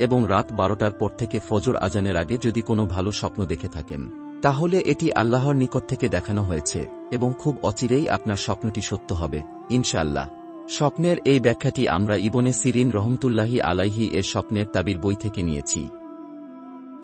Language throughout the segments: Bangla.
এবং রাত বারোটার পর থেকে ফজর আজানের আগে যদি কোনো ভালো স্বপ্ন দেখে থাকেন, তাহলে এটি আল্লাহর নিকট থেকে দেখানো হয়েছে, এবং খুব অচিরেই আপনার স্বপ্নটি সত্য হবে, ইনশাআল্লাহ। স্বপ্নের এই ব্যাখ্যাটি আমরা ইবনে সিরিন রহমতুল্লাহি আলাইহি এর স্বপ্নের তাবির বই থেকে নিয়েছি।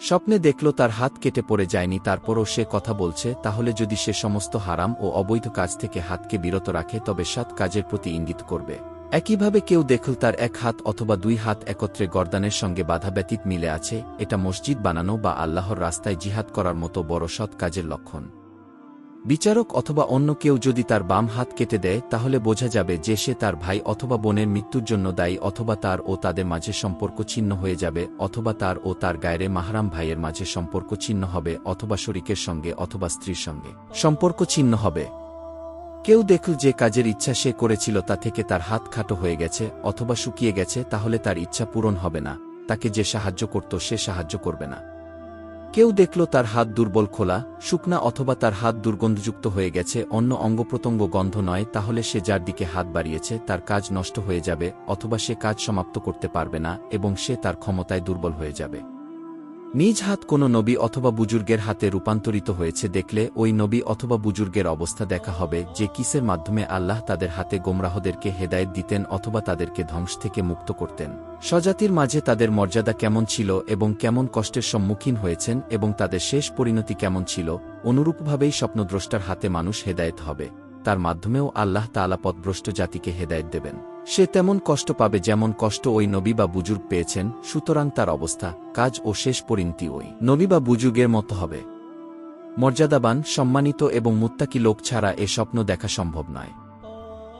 স্বপ্নে দেখল তার হাত কেটে পড়ে যায়নি, তারপরও সে কথা বলছে, তাহলে যদি সে সমস্ত হারাম ও অবৈধ কাজ থেকে হাতকে বিরত রাখে, তবে সাত কাজের প্রতি ইঙ্গিত করবে। একইভাবে কেউ দেখল তার এক হাত অথবা দুই হাত একত্রে গর্দানের সঙ্গে বাধা ব্যতীত মিলে আছে, এটা মসজিদ বানানো বা আল্লাহর রাস্তায় জিহাদ করার মতো বড় সৎ কাজের লক্ষণ। বিচারক অথবা অন্য কেউ যদি তার বাম হাত কেটে দেয়, তাহলে বোঝা যাবে যে সে তার ভাই অথবা বোনের মৃত্যুর জন্য দায়ী অথবা তার ও তাদের মাঝে সম্পর্ক ছিন্ন হয়ে যাবে, অথবা তার ও তার গায়ের মাহারাম ভাইয়ের মাঝে সম্পর্ক ছিন্ন হবে, অথবা শরিকের সঙ্গে অথবা স্ত্রীর সঙ্গে সম্পর্ক ছিন্ন হবে। কেউ দেখল যে কাজের ইচ্ছা সে করেছিল তা থেকে তার হাত খাটো হয়ে গেছে অথবা শুকিয়ে গেছে, তাহলে তার ইচ্ছা পূরণ হবে না। তাকে যে সাহায্য করত, সে সাহায্য করবে না। কেউ দেখল তার হাত দুর্বল খোলা, শুকনা অথবা তার হাত দুর্গন্ধযুক্ত হয়ে গেছে, অন্য অঙ্গপ্রত্যঙ্গ গন্ধ নয়, তাহলে সে যার দিকে হাত বাড়িয়েছে, তার কাজ নষ্ট হয়ে যাবে, অথবা সে কাজ সমাপ্ত করতে পারবে না, এবং সে তার ক্ষমতায় দুর্বল হয়ে যাবে। নিজ হাত কোনো নবী অথবা বুজুর্গের হাতে রূপান্তরিত হয়েছে দেখলে ওই নবী অথবা বুজুর্গের অবস্থা দেখা হবে যে কিসের মাধ্যমে আল্লাহ তাদের হাতে গোমরাহদেরকে হেদায়েত দিতেন অথবা তাদেরকে ধ্বংস থেকে মুক্ত করতেন। স্বজাতির মাঝে তাদের মর্যাদা কেমন ছিল এবং কেমন কষ্টের সম্মুখীন হয়েছেন এবং তাদের শেষ পরিণতি কেমন ছিল, অনুরূপভাবেই স্বপ্নদ্রষ্টার হাতে মানুষ হেদায়েত হবে। তার মাধ্যমেও আল্লাহ তালা পথভ্রষ্ট জাতিকে হেদায়েত দেবেন। সে তেমন কষ্ট পাবে যেমন কষ্ট ওই নবী বা বুজুর্গ পেয়েছেন, সুতরাং তার অবস্থা, কাজ ও শেষ পরিণতি ওই। নবী বা বুজুগের মতো হবে। মর্যাদাবান, সম্মানিত এবং মুত্তাকি লোক ছাড়া এ স্বপ্ন দেখা সম্ভব নয়।